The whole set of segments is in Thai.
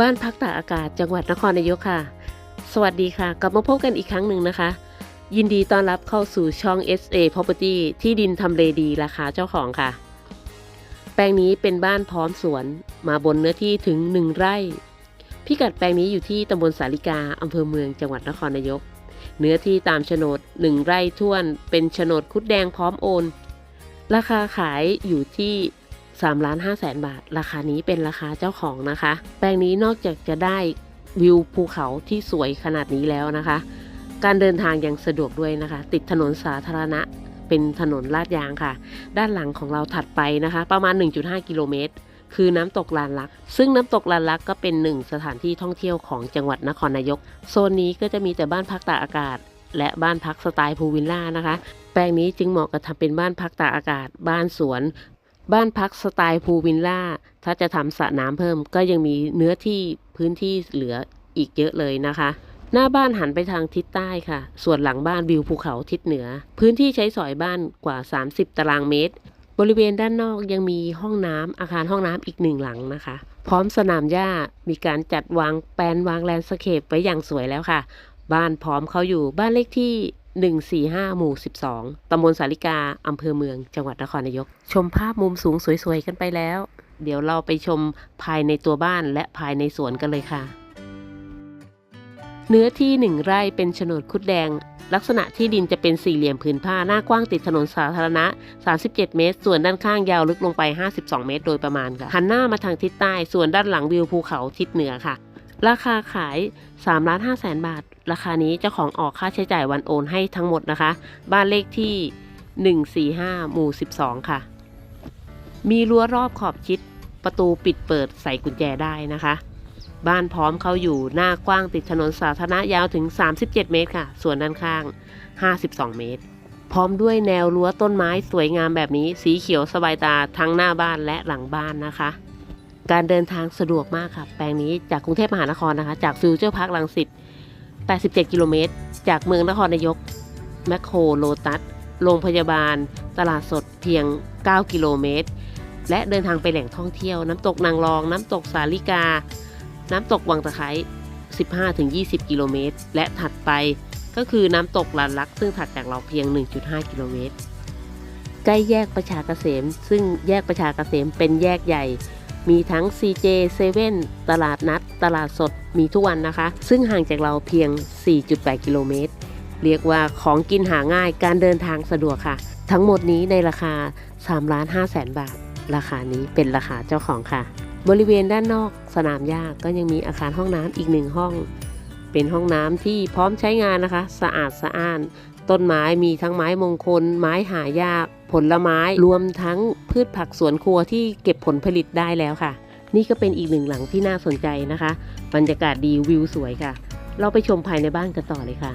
บ้านพักตากอากาศจังหวัดนครนายกค่ะ สวัสดีค่ะ กลับมาพบกันอีกครั้งหนึ่งนะคะ ยินดีต้อนรับเข้าสู่ช่อง SA Property ที่ดินทำเลดีราคาเจ้าของค่ะ แปลงนี้เป็นบ้านพร้อมสวนมาบนเนื้อที่ถึง 1 ไร่ พิกัดแปลงนี้อยู่ที่ตำบลสาลิกาอำเภอเมืองจังหวัดนครนายก เนื้อที่ตามโฉนด 1 ไร่ท้วน เป็นโฉนดคุดแดงพร้อมโอน ราคาขายอยู่ที่ 3ล้าน5แสนบาท ราคานี้เป็นราคาเจ้าของนะคะ แปลงนี้นอกจากจะได้วิวภูเขาที่สวยขนาดนี้แล้วนะคะ การเดินทางยังสะดวกด้วยนะคะ ติดถนนสาธารณะเป็นถนนลาดยางค่ะ ด้านหลังของเราถัดไปนะคะ ประมาณ 1.5 กิโลเมตร คือน้ำตกลานลัก ซึ่งน้ำตกลานลักก็เป็นหนึ่งสถานที่ท่องเที่ยวของจังหวัดนครนายก โซนนี้ก็จะมีแต่บ้านพักตากอากาศ และบ้านพักสไตล์พูลวิลล่านะคะ แปลงนี้จึงเหมาะกับทำเป็นบ้านพักตากอากาศ บ้านสวน บ้านพักสไตล์พูลวิลล่า ถ้าจะทำสระน้ำเพิ่มก็ยังมีเนื้อที่พื้นที่เหลืออีกเยอะเลยนะคะ หน้าบ้านหันไปทางทิศใต้ค่ะ ส่วนหลังบ้านวิวภูเขาทิศเหนือ พื้นที่ใช้สอยบ้านกว่า 30 ตารางเมตร บริเวณด้านนอกยังมีห้องน้ำอาคารห้องน้ำอีกหนึ่งหลังนะคะ พร้อมสนามหญ้ามีการจัดวางแปลนวางแลนสเคปไว้อย่างสวยแล้วค่ะ บ้านพร้อมเขาอยู่บ้านเลขที่ 145 หมู่ 12 ตำบลสาลิกา อำเภอเมือง จังหวัดนครนายก ชมภาพมุมสูงสวยๆ กันไปแล้ว เดี๋ยวเราไปชมภายในตัวบ้านและภายในสวนกันเลยค่ะ เนื้อที่หนึ่งไร่เป็นโฉนดคุดแดง ลักษณะที่ดินจะเป็นสี่เหลี่ยมผืนผ้าหน้ากว้างติดถนนสาธารณะ 37 เมตร ส่วนด้านข้างยาวลึกลงไป 52 เมตร โดยประมาณค่ะ หันหน้ามาทางทิศใต้ ส่วนด้านหลังวิวภูเขาทิศเหนือค่ะ ราคาขาย3ล้าน5แสนบาท ราคานี้เจ้าของออกค่าใช้จ่ายวันโอนให้ทั้งหมดนะคะ บ้านเลขที่ 145 หมู่ 12 ค่ะ มีรั้วรอบขอบชิด ประตูปิดเปิดใส่กุญแจได้นะคะ บ้านพร้อมเขาอยู่หน้ากว้างติดถนนสาธารณะยาวถึง 37 เมตรค่ะ ส่วนด้านข้าง 52 เมตร พร้อมด้วยแนวรั้วต้นไม้สวยงามแบบนี้ สีเขียวสบายตาทั้งหน้าบ้านและหลังบ้านนะคะการเดินทางสะดวกมากค่ะ แปลงนี้จากกรุงเทพมหานครนะคะ จากฟิวเจอร์พาร์คลังสิต 87 กิโลเมตร จากเมืองนครนายก แมคโครโลตัส โรงพยาบาล ตลาดสดเพียง 9 กิโลเมตร และเดินทางไปแหล่งท่องเที่ยว น้ำตกนางรอง น้ำตกสาลิกา น้ำตกวังตะไคร้15-20 กิโลเมตร และถัดไปก็คือน้ำตกลานลัก ซึ่งถัดจากเราเพียง 1.5 กิโลเมตร ใกล้แยกประชาเกษม ซึ่งแยกประชาเกษมเป็นแยกใหญ่ มีทั้ง CJ 7ตลาดนัด ตลาดสดมีทุกวันนะคะ ซึ่งห่างจากเราเพียง 4.8 กิโลเมตร เรียกว่าของกินหาง่ายการเดินทางสะดวกค่ะ ทั้งหมดนี้ในราคา3ล้าน5แสนบาท ราคานี้เป็นราคาเจ้าของค่ะ บริเวณด้านนอกสนามหญ้าก็ยังมีอาคารห้องน้ำอีกหนึ่งห้อง เป็นห้องน้ำที่พร้อมใช้งานนะคะ สะอาดสะอ้าน ต้นไม้มีทั้งไม้มงคล ไม้หายาก ผลไม้รวมทั้งพืชผักสวนครัวที่เก็บผลผลิตได้แล้วค่ะ นี่ก็เป็นอีกหนึ่งหลังที่น่าสนใจนะคะ บรรยากาศดีวิวสวยค่ะ เราไปชมภายในบ้านกันต่อเลยค่ะ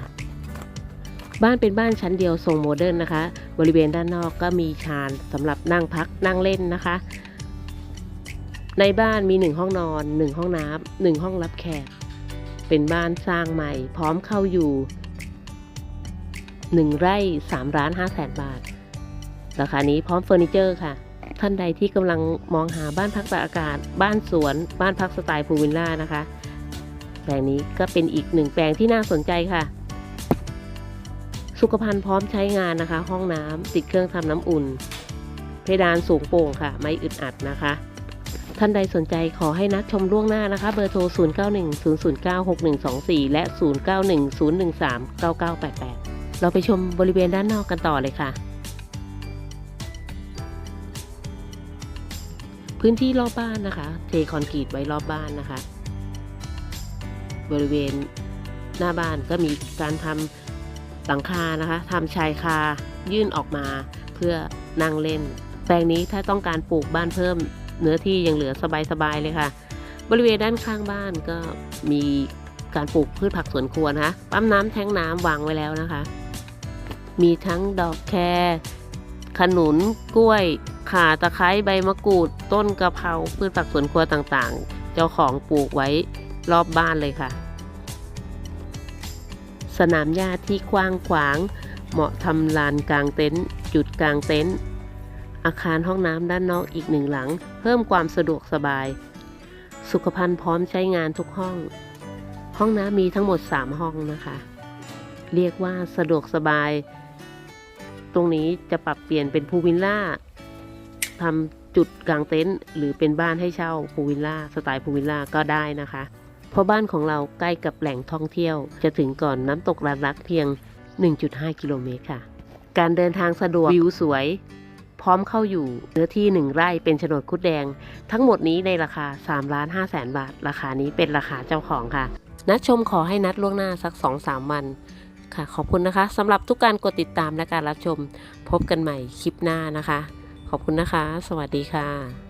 บ้านเป็นบ้านชั้นเดียวทรงโมเดิร์นนะคะ บริเวณด้านนอกก็มีชานสำหรับนั่งพักนั่งเล่นนะคะ ในบ้านมีหนึ่งห้องนอนหนึ่งห้องน้ำหนึ่งห้องรับแขก เป็นบ้านสร้างใหม่ พร้อมเข้าอยู่หนึ่งไร่สามล้านห้าแสนบาท ราคานี้พร้อมเฟอร์นิเจอร์ค่ะ ท่านใดที่กำลังมองหาบ้านพักตากอากาศ บ้านสวน บ้านพักสไตล์พูลวิลล่านะคะ แปลงนี้ก็เป็นอีกหนึ่งแปลงที่น่าสนใจค่ะ สุขภัณฑ์พร้อมใช้งานนะคะ ห้องน้ำติดเครื่องทำน้ำอุ่น เพดานสูงโปร่งค่ะ ไม่อึดอัดนะคะท่านใดสนใจขอให้นัดชมล่วงหน้านะคะ เบอร์โทร 0910096124 และ 0910139988 เราไปชมบริเวณด้านนอกกันต่อเลยค่ะ พื้นที่รอบบ้านนะคะ เทคอนกรีตไว้รอบบ้านนะคะ บริเวณหน้าบ้านก็มีการทำหลังคานะคะทำชายคายื่นออกมาเพื่อนั่งเล่น แปลงนี้ถ้าต้องการปลูกบ้านเพิ่มเนื้อที่ยังเหลือสบายๆเลยค่ะ บริเวณด้านข้างบ้านก็มีการปลูกพืชผักสวนครัวนะคะปั๊มน้ำแทงน้ำวางไว้แล้วนะคะ มีทั้งดอกแครขนุนกล้วย ข่าตะไคร้ใบมะกรูด ต้นกะเพราพืชผักสวนครัวต่างๆ เจ้าของปลูกไว้รอบบ้านเลยค่ะ สนามหญ้าที่กว้างขวาง เหมาะทำลานกลางเต็นท์จุดกลางเต็นท์อาคารห้องน้ำด้านนอกอีกหนึ่งหลัง เพิ่มความสะดวกสบาย สุขภัณฑ์พร้อมใช้งานทุกห้อง ห้องน้ำมีทั้งหมด 3 ห้องนะคะ เรียกว่าสะดวกสบาย ตรงนี้จะปรับเปลี่ยนเป็นพูวิลล่า ทำจุดกลางเต็นท์หรือเป็นบ้านให้เช่าพูลวิลล่าสไตล์พูลวิลล่าก็ได้นะคะ เพราะบ้านของเราใกล้กับแหล่งท่องเที่ยว จะถึงก่อนน้ำตกลาดรักเพียง 1.5 กิโลเมตรค่ะ การเดินทางสะดวกวิวสวย พร้อมเข้าอยู่เนื้อที่ 1 ไร่เป็นโฉนดคุดแดง ทั้งหมดนี้ในราคา3ล้าน5แสนบาท ราคานี้เป็นราคาเจ้าของค่ะ นัดชมขอให้นัดล่วงหน้าสัก 2-3 วันค่ะขอบคุณนะคะสำหรับทุกการกดติดตามและการรับชม พบกันใหม่คลิปหน้านะคะ ขอบคุณนะคะ สวัสดีค่ะ